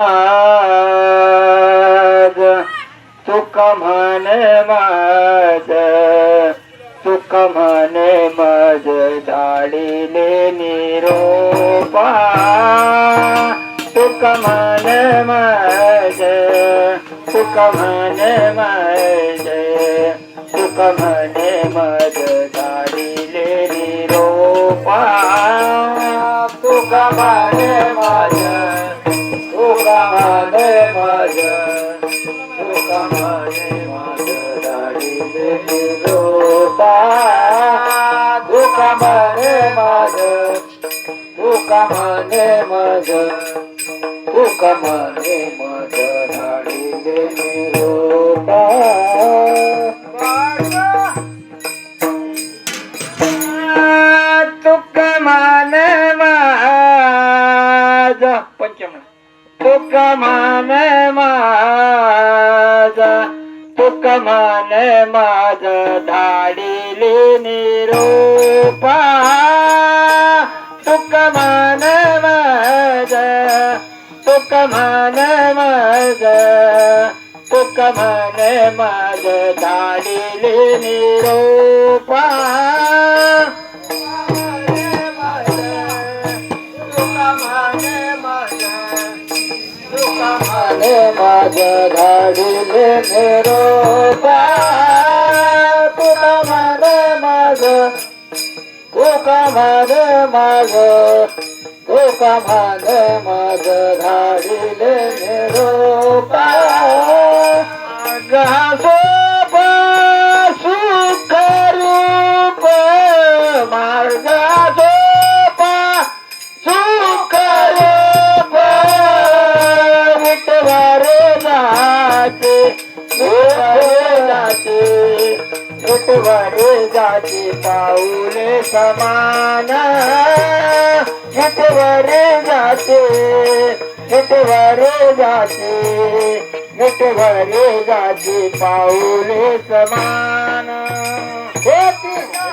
आज सुख माझ सुख म्हणे मज झाडीले निरोपा. सुख म्हणे माझ सुख म्हणे माझ सुख म्हणे माझ सुखमाने माझ दाढीले निरोपा सुखमाने माझ निरोपा तुक मान माझ पंचम तुक मान मा मन माझ धाडिले निरोपा तुक मन माझ तुक मन माझ तुक मन माझ धाडिले निरोपा. माझ धाडीले निरोपा तुला माने माझ तुका माने माझ तुका माने माझ धाडीले निरोपा घासोप जाते विठवर जाते पाऊले समान विठवर जाते विठवर जाते विठवर जाते पाऊले समान. होती.